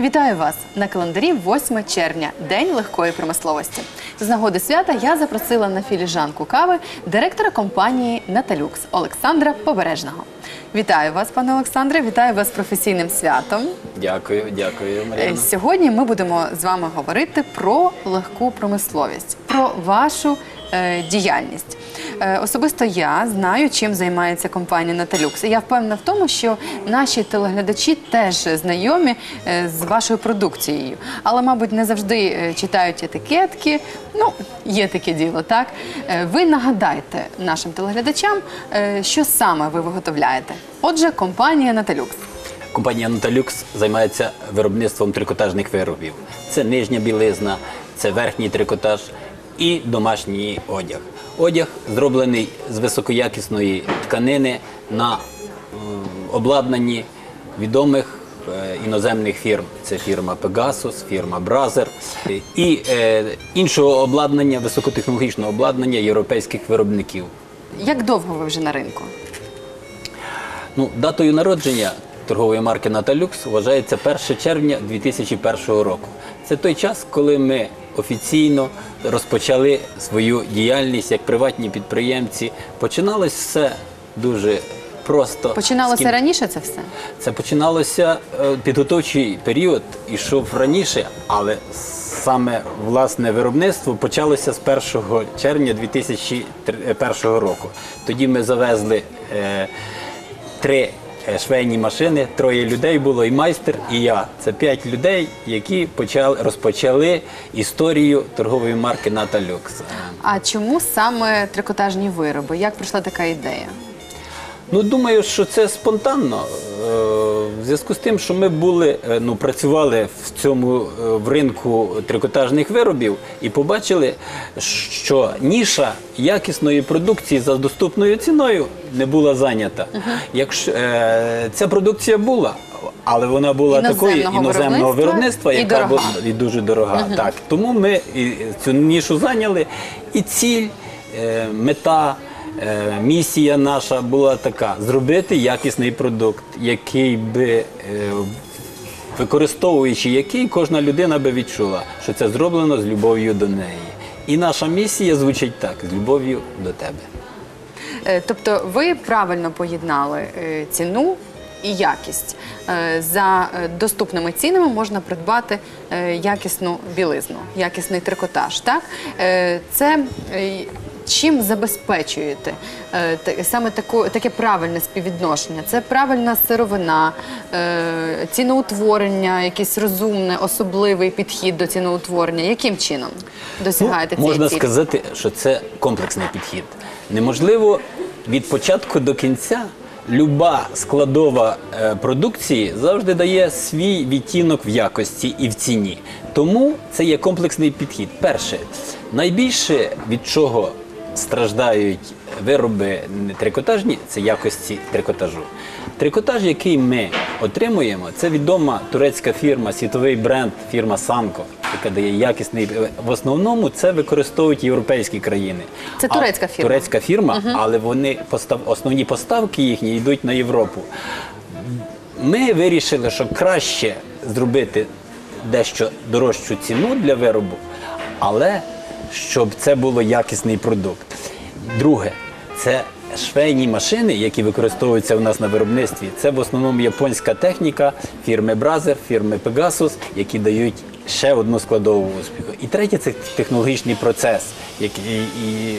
Вітаю вас на календарі 8 червня, День легкої промисловості. З нагоди свята я запросила на філіжанку кави директора компанії Наталюкс Олександра Побережного. Вітаю вас, пане Олександре. Вітаю вас з професійним святом. Дякую, дякую, Е, Мар'яна. Сьогодні ми будемо з вами говорити про легку промисловість, про вашу діяльність. Е, особисто я знаю, чим займається компанія Наталюкс. Я впевнена в тому, що наші телеглядачі теж знайомі е, з вашою продукцією, але, мабуть, не завжди е, читають етикетки. Ну, є таке діло, так? Е, ви нагадайте нашим телеглядачам, е, що саме ви виготовляєте. Отже, компанія Наталюкс. Компанія Ноталюкс займається виробництвом трикотажних виробів. Це нижня білизна, це верхній трикотаж і домашній одяг. Одяг зроблений з високоякісної тканини на обладнанні відомих е, іноземних фірм. Це фірма Pegasus, фірма Бразер і е, іншого обладнання, високотехнологічного обладнання європейських виробників. Як довго ви вже на ринку? Ну, датою народження торгової марки Наталюкс вважається 1 червня 2001 року. Це той час, коли ми офіційно розпочали свою діяльність як приватні підприємці. Починалось все дуже просто. Починалося ким- раніше це все? Це починалося е, підготовчий період, ішов раніше, але саме власне виробництво почалося з 1 червня 2001 року. Тоді ми завезли е, три е, швейні машини, троє людей було, і майстер, і я. Це п'ять людей, які почали розпочали історію торгової марки Наталюкс. А чому саме трикотажні вироби? Як прийшла така ідея? Ну, думаю, що це спонтанно. Е, В зв'язку з тим, що ми були, е, ну, працювали в цьому е, в ринку трикотажних виробів і побачили, що ніша якісної продукції за доступною ціною не була зайнята. Якщо е, ця продукція була. Але вона була Іноземного такої іноземного виробництва виробництва, і яка дорога. була і дуже дорога. Так тому ми і цю нішу зайняли, і ціль, е, мета, місія наша була така: зробити якісний продукт, який би. е, Використовуючи який кожна людина би відчула, що це зроблено з любов'ю до неї. І наша місія звучить так: з любов'ю до тебе. Е, Тобто ви правильно поєднали е, ціну і якість. Е, За е, доступними цінами можна придбати е, якісну білизну, якісний трикотаж. Так? Е, Це е, чим забезпечуєте е, та- саме таку, таке правильне співвідношення? Це правильна сировина, е, ціноутворення, якийсь розумне, особливий підхід до ціноутворення. Яким чином досягаєте Ну, цієї можна цілі? сказати, що це комплексний підхід. Неможливо від початку до кінця. Люба складова е, продукції завжди дає свій відтінок в якості і в ціні. Тому це є комплексний підхід. Перше, найбільше від чого страждають вироби трикотажні, це якості трикотажу. Трикотаж, який ми отримуємо, це відома турецька фірма, світовий бренд, фірма Санко, яка дає якісний. В основному це використовують європейські країни. Це А- турецька фірма? Турецька фірма, але вони постав... основні поставки їхні йдуть на Європу. Ми вирішили, що краще зробити дещо дорожчу ціну для виробу, але щоб це було якісний продукт. Друге, це швейні машини, які використовуються у нас на виробництві. Це в основному японська техніка фірми Бразер, фірми Pegasus, які дають ще одну складову успіху. І третє це технологічний процес, який і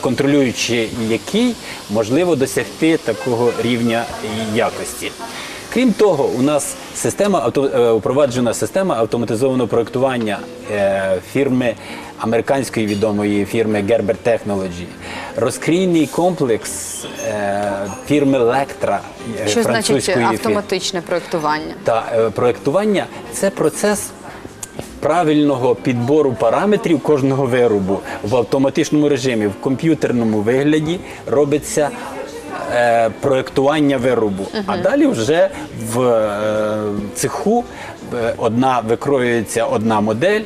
контролюючи який можливо досягти такого рівня якості. Крім того, у нас система е, впроваджена система автоматизованого проектування е, фірми американської відомої фірми Gerber Technology, розкрійний комплекс е, фірми Lectra, е, Що значить автоматичне проєктування? Та е, проектування це процес правильного підбору параметрів кожного виробу в автоматичному режимі, в комп'ютерному вигляді робиться. е, Проектування виробу, а далі вже в е, цеху е, одна викроюється одна модель,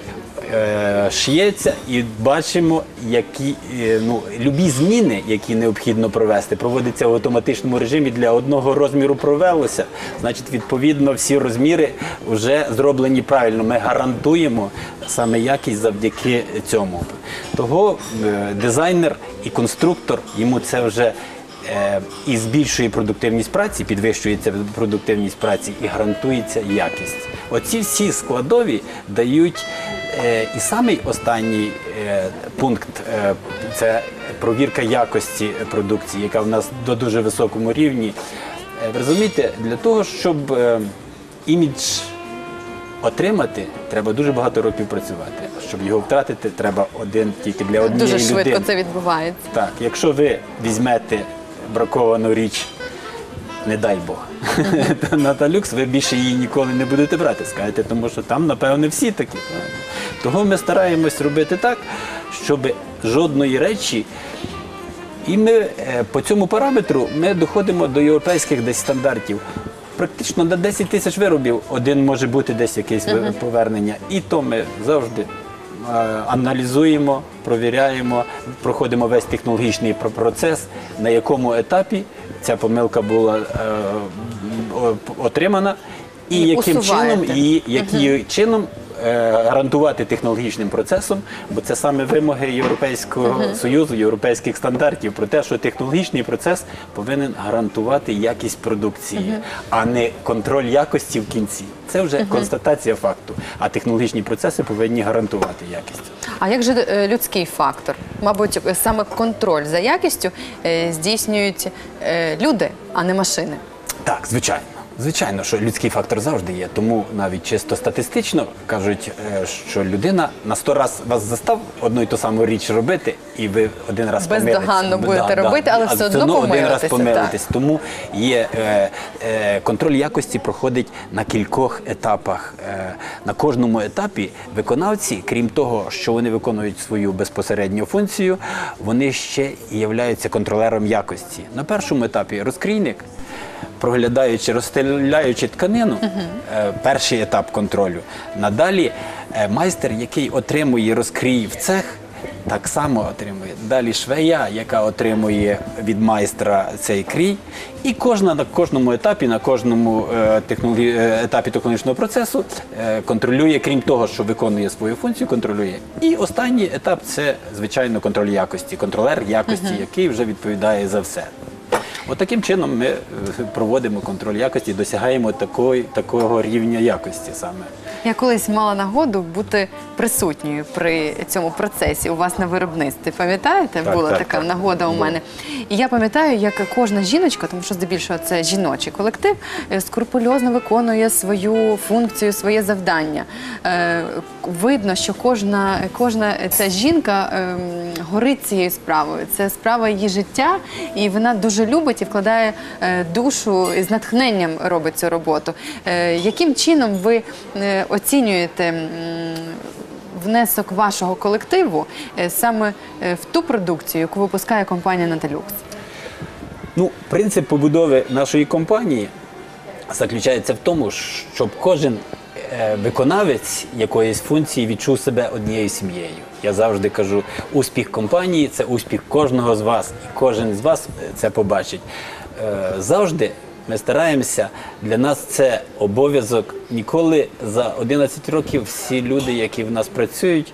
шиється і бачимо, які е, ну, любі зміни, які необхідно провести, проводяться в автоматичному режимі для одного розміру провелося. Значить, відповідно, всі розміри вже зроблені правильно. Ми гарантуємо саме якість завдяки цьому. Того е, дизайнер і конструктор йому це вже е, і збільшує продуктивність праці, підвищується продуктивність праці і гарантується якість. Оці всі складові дають е, і самий останній е, пункт е, це провірка якості продукції, яка в нас до дуже високому рівні. Е, ви розумієте, для того, щоб е, імідж отримати, треба дуже багато років працювати. Щоб його втратити, треба один тільки для однієї Дуже швидко людини. це відбувається. Так, якщо ви візьмете браковану річ, не дай Бог, то на Талюкс ви більше її ніколи не будете брати, скажете, тому що там, напевне, всі такі. Того ми стараємось робити так, щоб жодної речі. І ми е, по цьому параметру ми доходимо до європейських десь стандартів. Практично на 10 тисяч виробів один може бути десь якесь повернення. І то ми завжди е, аналізуємо, провіряємо, проходимо весь технологічний процес, на якому етапі ця помилка була е, отримана, і, І яким чином і яким чином гарантувати технологічним процесом, бо це саме вимоги Європейського союзу, європейських стандартів про те, що технологічний процес повинен гарантувати якість продукції, а не контроль якості в кінці. Це вже констатація факту. А технологічні процеси повинні гарантувати якість. А як же е, людський фактор? Мабуть, е, саме контроль за якістю е, здійснюють е, люди, а не машини. Так, звичайно. Звичайно, що людський фактор завжди є. Тому навіть чисто статистично кажуть, е, що людина на сто раз вас застав одну і ту саму річ робити, і ви один раз Бездоганно помилитесь. будете робити, але а все одно один раз помилитесь. Тому є е, е, контроль якості проходить на кількох етапах. Е, на кожному етапі виконавці, крім того, що вони виконують свою безпосередню функцію, вони ще і являються контролером якості. На першому етапі розкрійник проглядаючи, розстеляючи тканину, е, перший етап контролю. Надалі е, майстер, який отримує розкрій в цех, так само отримує. Далі швея, яка отримує від майстра цей крій. І кожна на кожному етапі, на кожному е, технологі... е, етапі технологічного процесу е, контролює, крім того, що виконує свою функцію, контролює. І останній етап це, звичайно, контроль якості, контролер якості, який вже відповідає за все. От таким чином ми е, проводимо контроль якості, досягаємо такої, такого рівня якості саме. Я колись мала нагоду бути присутньою при цьому процесі у вас на виробництві. Пам'ятаєте, Так, була так, така так. нагода у мене. І я пам'ятаю, як кожна жіночка, тому що здебільшого це жіночий колектив, е, скрупульозно виконує свою функцію, своє завдання. Е, Видно, що кожна, кожна ця жінка ем, горить цією справою. Це справа її життя, і вона дуже любить і вкладає е, душу і з натхненням робить цю роботу. Е, Яким чином ви е, оцінюєте внесок вашого колективу саме в ту продукцію, яку випускає компанія Наталюкс? Ну, принцип побудови нашої компанії заключається в тому, щоб кожен виконавець якоїсь функції відчув себе однією сім'єю. Я завжди кажу, успіх компанії це успіх кожного з вас, і кожен з вас е, це побачить. Е, Завжди ми стараємося, для нас це обов'язок. Ніколи за 11 років всі люди, які в нас працюють,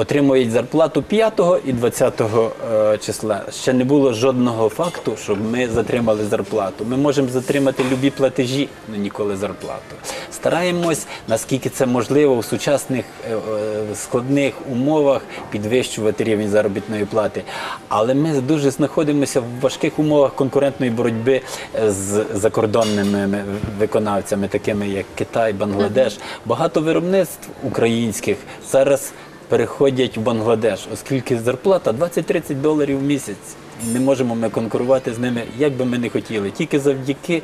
отримують зарплату 5 і 20 е, числа. Ще не було жодного факту, щоб ми затримали зарплату. Ми можемо затримати любі платежі, але ніколи зарплату. Стараємось, наскільки це можливо, в сучасних е, е, складних умовах підвищувати рівень заробітної плати. Але ми дуже знаходимося в важких умовах конкурентної боротьби з закордонними виконавцями, такими як Китай, Бангладеш. Багато виробництв українських зараз переходять в Бангладеш, оскільки зарплата 20-30 доларів в місяць. Не можемо ми конкурувати з ними, як би ми не хотіли, тільки завдяки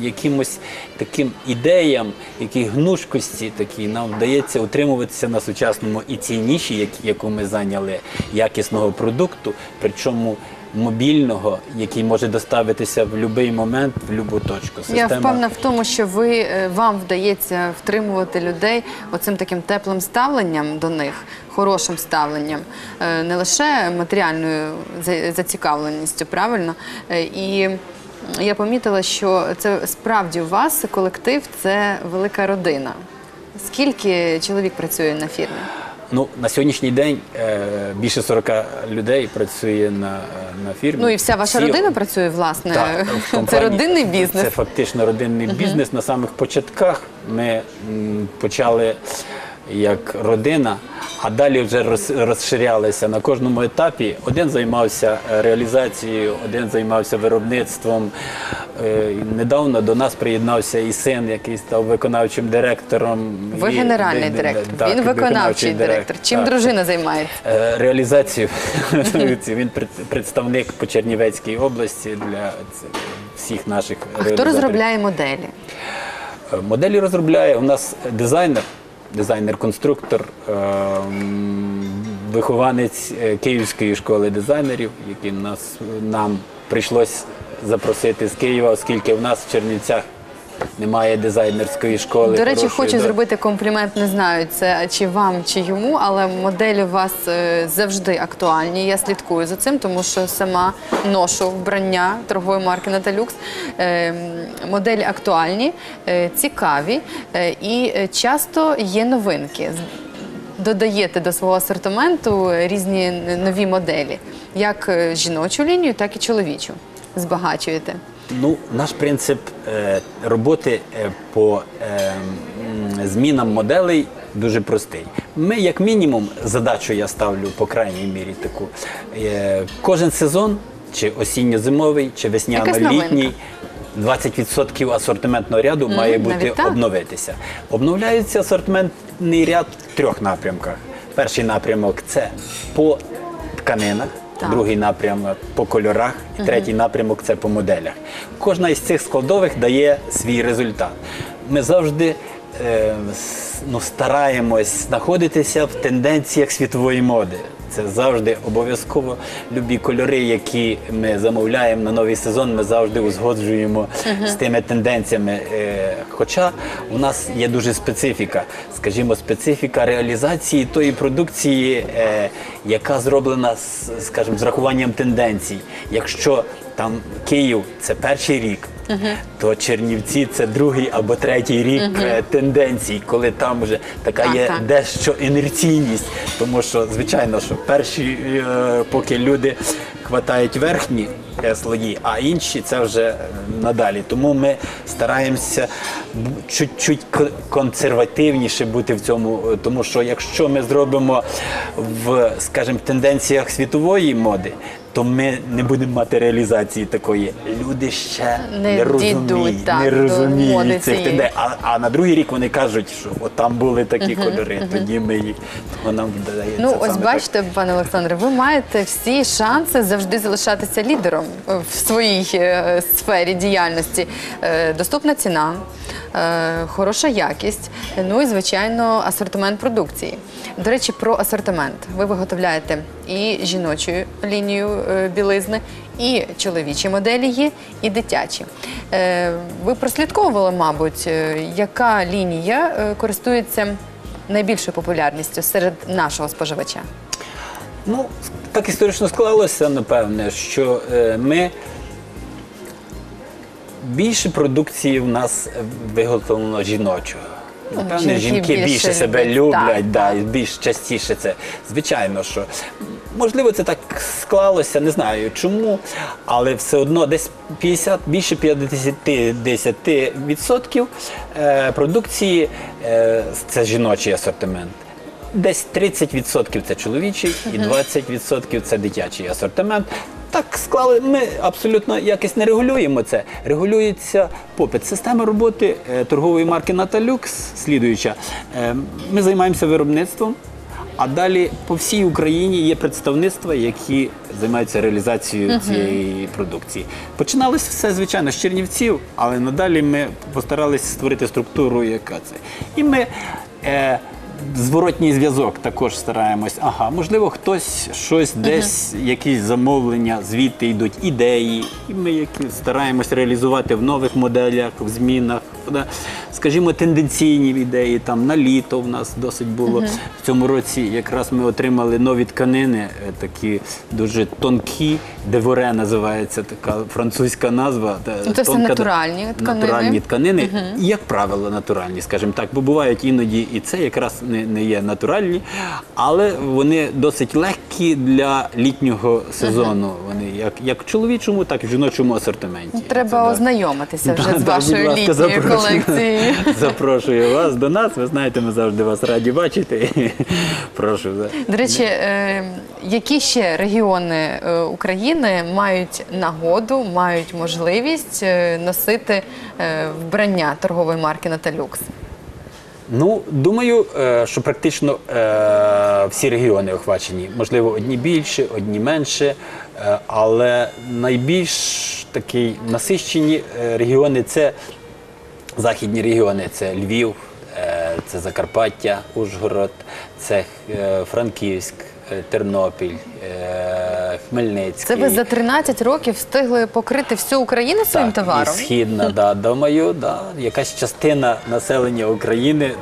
якимось таким ідеям, якій гнушкості такій нам вдається утримуватися на сучасному і цій ніші, яку ми зайняли якісного продукту, причому мобільного, який може доставитися в будь-який момент, в будь-яку точку. Я впевнена в тому, що ви е, вам вдається втримувати людей оцим таким теплим ставленням до них, хорошим ставленням, е, не лише матеріальною зацікавленістю, правильно? Е, І я помітила, що це справді у вас колектив це велика родина. Скільки чоловік працює на фірмі? Ну, на сьогоднішній день е, більше 40 людей працює на, на фірмі. Ну і вся ваша Всі- родина працює, власне. Так, в це родинний бізнес. Це фактично родинний бізнес. На самих початках ми м, почали як родина, а далі вже розширялися на кожному етапі. Один займався е, реалізацією, один займався виробництвом. Е, Недавно до нас приєднався і син, який став виконавчим директором. Ви І- генеральний директор. так, Він виконавчий директор. Чим Так. дружина займається? Е, Реалізацію він представник по Чернівецькій області для всіх наших А хто розробляє моделі? Моделі розробляє у нас дизайнер, дизайнер-конструктор, е, вихованець е, Київської школи дизайнерів, яким нас нам прийшлось запросити з Києва, оскільки в нас в Чернівцях немає дизайнерської школи. До речі, хорошої, хочу зробити комплімент. Не знаю, це чи вам, чи йому, але моделі у вас е, завжди актуальні. Я слідкую за цим, тому що сама ношу вбрання торгової марки Наталюкс. Е, Моделі актуальні, е, цікаві і часто є новинки. Додаєте до свого асортименту різні нові моделі, як жіночу лінію, так і чоловічу. Збагачуєте. Ну, наш принцип е, роботи е, по е, змінам моделей дуже простий. Ми, як мінімум, задачу я ставлю по крайній мірі таку. Е, кожен сезон, чи осінньо-зимовий, чи весняно-літній. 20% асортиментного ряду має бути обновитися. Обновляється асортиментний ряд в трьох напрямках. Перший напрямок це по тканинах. Другий напрямок по кольорах, і третій напрямок це по моделях. Кожна із цих складових дає свій результат. Ми завжди е, ну, стараємось знаходитися в тенденціях світової моди. Це завжди обов'язково. Любі кольори, які ми замовляємо на новий сезон, ми завжди узгоджуємо з тими тенденціями. Е, Хоча у нас є дуже специфіка, скажімо, специфіка реалізації тої продукції, е, яка зроблена скажімо, з рахуванням тенденцій. Якщо там Київ це перший рік, то Чернівці це другий або третій рік е, тенденцій, коли там вже така Так, є так. дещо інерційність, тому що звичайно, що перші, е, поки люди хватають верхні е, слої, а інші це вже надалі. Тому ми стараємося чуть-чуть консервативніше бути в цьому, тому що якщо ми зробимо в, скажімо, тенденціях світової моди. То ми не будемо мати реалізації такої. Люди ще Не не, розуміють, так, не розуміють цих тенденцій. А, а на другий рік вони кажуть, що от там були такі кольори, тоді ми їх то нам вдається. Ну, ось саме бачите, пане Олександре, ви маєте всі шанси завжди залишатися лідером е, в своїй е, сфері діяльності. Е, Доступна ціна, е, хороша якість, ну і звичайно асортимент продукції. До речі, про асортимент. Ви виготовляєте і жіночу лінію е, білизни, і чоловічі моделі є, і дитячі. Е, Ви прослідковували, мабуть, е, яка лінія користується найбільшою популярністю серед нашого споживача? Ну, так історично склалося, напевне, що ми більше продукції в нас виготовлено жіночого. Напевне, жінки жінки більше себе люблять, люблять, да, і більш частіше це. Звичайно, що можливо це так склалося, не знаю чому, але все одно десь 50, більше 50% е, продукції е, це жіночий асортимент. Десь 30% це чоловічий і 20% це дитячий асортимент. Так склали. Ми абсолютно якось не регулюємо це. Регулюється попит. Система роботи е, торгової марки Наталюкс, слідуюча. Е, ми займаємося виробництвом, а далі по всій Україні є представництва, які займаються реалізацією цієї продукції. Починалося все, звичайно, з Чернівців, але надалі ми постаралися створити структуру, яка це. І ми. Е, Зворотній зв'язок також стараємось. Ага, можливо, хтось щось десь, якісь замовлення, звідти йдуть ідеї, і ми які стараємось реалізувати в нових моделях, в змінах. Да. Скажімо, тенденційні ідеї там на літо в нас досить було. В цьому році якраз ми отримали нові тканини, е, такі дуже тонкі, деворе називається така французька назва. Та- Ну, це все тонка- натуральні тканини. Натуральні тканини, і, як правило, натуральні, скажімо так, бо бувають іноді і це якраз не, не є натуральні, але вони досить легкі для літнього сезону. Вони як, як в чоловічому, так і в жіночому асортименті. Треба Це, да. ознайомитися вже Да, з да, вашою ласка, літньою запрошую. колекцією. Запрошую вас до нас. Ви знаєте, ми завжди вас раді бачити. Прошу. да. До речі, е, які ще регіони е, України мають нагоду, мають можливість е, носити е, вбрання торгової марки Наталюкс? Ну, думаю, е, що практично е, всі регіони охвачені. Можливо, одні більше, одні менше. Але найбільш такі насищені е, регіони це західні регіони, це Львів, це Закарпаття, Ужгород, це Франківськ, Тернопіль, е, Хмельницький. Це ви за 13 років встигли покрити всю Україну своїм Так, товаром? І східна, да, думаю, да, якась частина населення України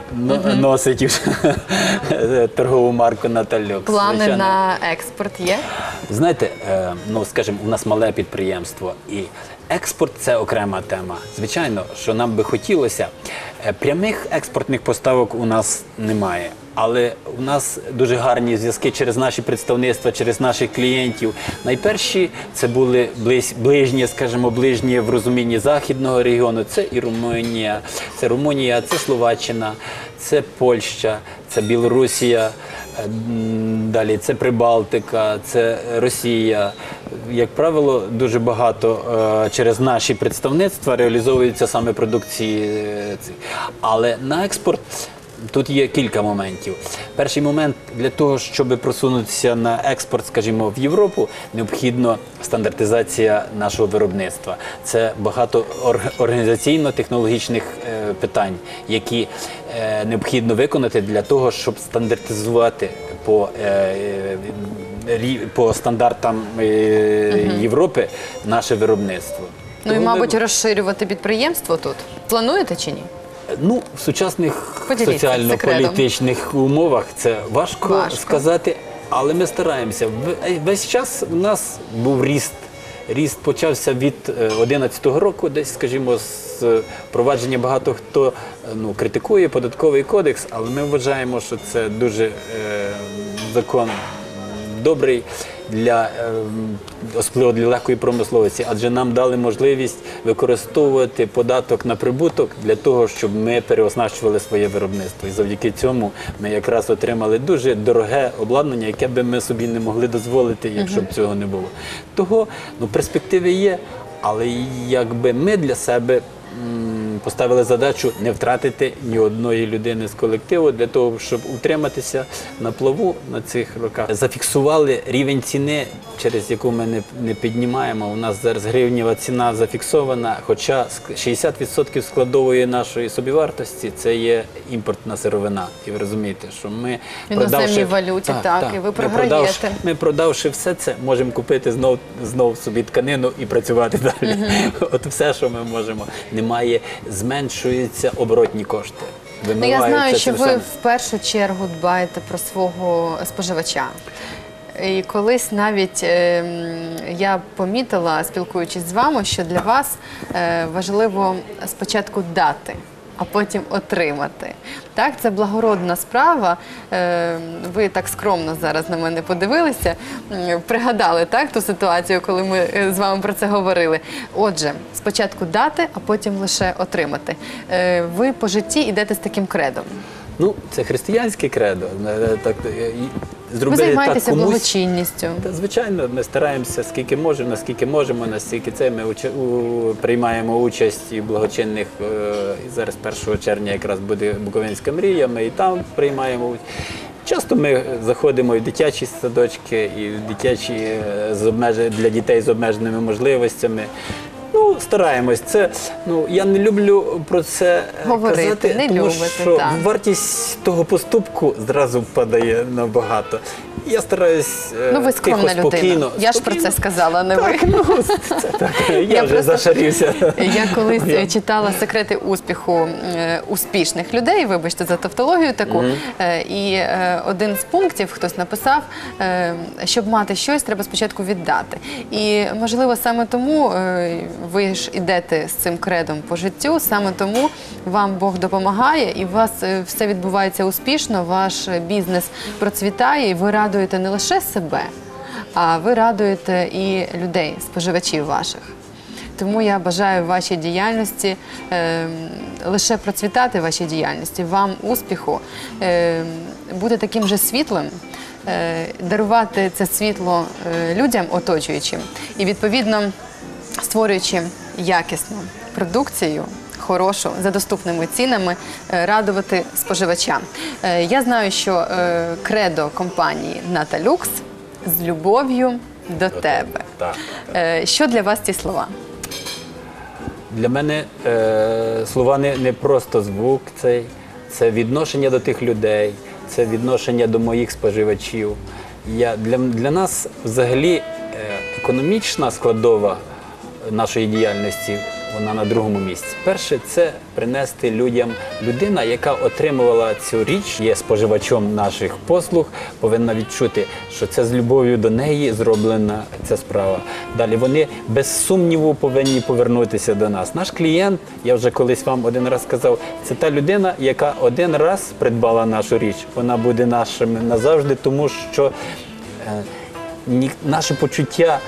носить вже торгову марку Наталюкс. Плани звичайно. на експорт є? Знаєте, е, ну скажімо, у нас мале підприємство і експорт це окрема тема. Звичайно, що нам би хотілося. Е, Прямих експортних поставок у нас немає. Але у нас дуже гарні зв'язки через наші представництва, через наших клієнтів. Найперші це були ближні, скажімо, ближні в розумінні західного регіону. Це і Румунія, це Румунія, це Словаччина, це Польща, це Білорусія. Е, Далі це Прибалтика, це Росія. Як правило, дуже багато е, через наші представництва реалізовується саме продукції. е. Але на експорт тут є кілька моментів. Перший момент для того, щоб просунутися на експорт, скажімо, в Європу, необхідно стандартизація нашого виробництва. Це багато організаційно-технологічних е, питань, які е, необхідно виконати для того, щоб стандартизувати по, е, по стандартам Європи наше виробництво. Ну і, мабуть, розширювати підприємство тут. Плануєте чи ні? Ну, в сучасних Поділіться соціально-політичних умовах це важко, Важко. сказати, але ми стараємося. Весь час у нас був ріст. Ріст почався від 2011 року, десь, скажімо, з е, провадження багато хто е, ну, критикує податковий кодекс, але ми вважаємо, що це дуже е, закон добрий для е, особливо для легкої промисловості, адже нам дали можливість використовувати податок на прибуток для того, щоб ми переоснащували своє виробництво. І завдяки цьому ми якраз отримали дуже дороге обладнання, яке би ми собі не могли дозволити, якщо б цього не було. Того ну, перспективи є, але якби ми для себе. Поставили задачу не втратити ні одної людини з колективу для того, щоб утриматися на плаву на цих роках. Зафіксували рівень ціни, через яку ми не, не піднімаємо. У нас зараз гривнєва ціна зафіксована, хоча ск- 60% складової нашої собівартості це є імпортна сировина. І ви розумієте, що ми іноземній валюті, так, і ви ми програєте. продавши- ми продавши все це, можемо купити знов, знов собі тканину і працювати далі. От все, що ми можемо. Немає, зменшуються оборотні кошти. Ну, я знаю, що ви в першу чергу дбаєте про свого споживача. І колись навіть е, я помітила, спілкуючись з вами, що для вас е, важливо спочатку дати, а потім отримати. Так, це благородна справа. Е, ви так скромно зараз на мене подивилися, пригадали так ту ситуацію, коли ми з вами про це говорили. Отже, спочатку дати, а потім лише отримати. Ви по житті йдете з таким кредом. Ну, це християнське кредо. Е, Так, е, Ви займаєтеся так комусь. благочинністю. Та, звичайно, ми стараємося скільки можемо, наскільки можемо, настільки це ми уча- у, приймаємо участь і в благочинних. Е, і зараз 1 червня якраз буде Буковинська мрія, ми і там приймаємо участь. Часто ми заходимо і в дитячі садочки, і в дитячі е, з обмеж... для дітей з обмеженими можливостями. Ну, стараємось. Це ну я не люблю про це е, Говорити, казати, не тому любите, що так. вартість того поступку зразу падає набагато. Я стараюсь е, Ну, ви тихо, людина. спокійно. Я ж про це сказала, не ви. Так, ну, це так. Я, Я вже просто- зашарівся. Я колись е, читала секрети успіху е, успішних людей, вибачте за тавтологію таку. Е, І е, один з пунктів хтось написав, е, щоб мати щось, треба спочатку віддати. І можливо саме тому е, ви ж ідете з цим кредом по життю, саме тому вам Бог допомагає, і у вас е, все відбувається успішно, ваш бізнес процвітає, і ви радуєте не лише себе, а ви радуєте і людей, споживачів ваших. Тому я бажаю вашій діяльності е, лише процвітати вашій діяльності, вам успіху, е, бути таким же світлим, е, дарувати це світло е, людям оточуючим. І відповідно створюючи якісну продукцію. Хорошу за доступними цінами е, радувати споживачам. Е, Я знаю, що е, кредо компанії Наталюкс з любов'ю до тебе. Так. Що для вас ці слова? Для мене е, слова не, не просто звук, цей, це відношення до тих людей, це відношення до моїх споживачів. Я, для, для нас взагалі е, економічна складова нашої діяльності вона на другому місці. Перше, це принести людям людина, яка отримувала цю річ, є споживачом наших послуг, повинна відчути, що це з любов'ю до неї зроблена ця справа. Далі вони без сумніву повинні повернутися до нас. Наш клієнт, я вже колись вам один раз сказав, це та людина, яка один раз придбала нашу річ. Вона буде нашим назавжди, тому що е, ні, наше почуття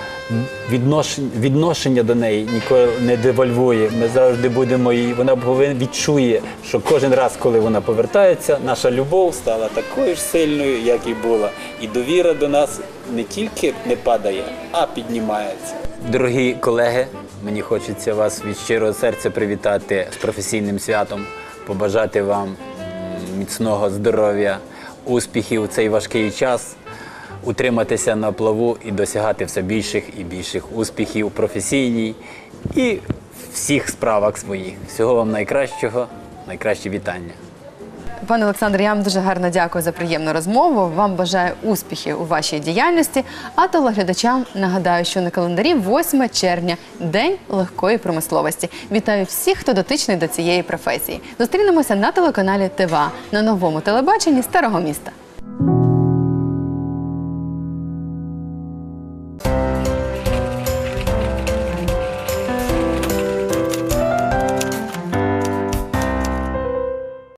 відношення, відношення до неї ніколи не девальвує. Ми завжди будемо її. Вона відчує, що кожен раз, коли вона повертається, наша любов стала такою ж сильною, як і була. І довіра до нас не тільки не падає, а піднімається. Дорогі колеги, мені хочеться вас від щирого серця привітати з професійним святом, побажати вам міцного здоров'я, успіхів у цей важкий час утриматися на плаву і досягати все більших і більших успіхів професійній і всіх справах своїх. Всього вам найкращого, найкращі вітання. Пане Олександр, я вам дуже гарно дякую за приємну розмову. Вам бажаю успіхів у вашій діяльності. А телеглядачам нагадаю, що на календарі 8 червня День легкої промисловості. Вітаю всіх, хто дотичний до цієї професії. Зустрінемося на телеканалі ТВА на новому телебаченні Старого міста.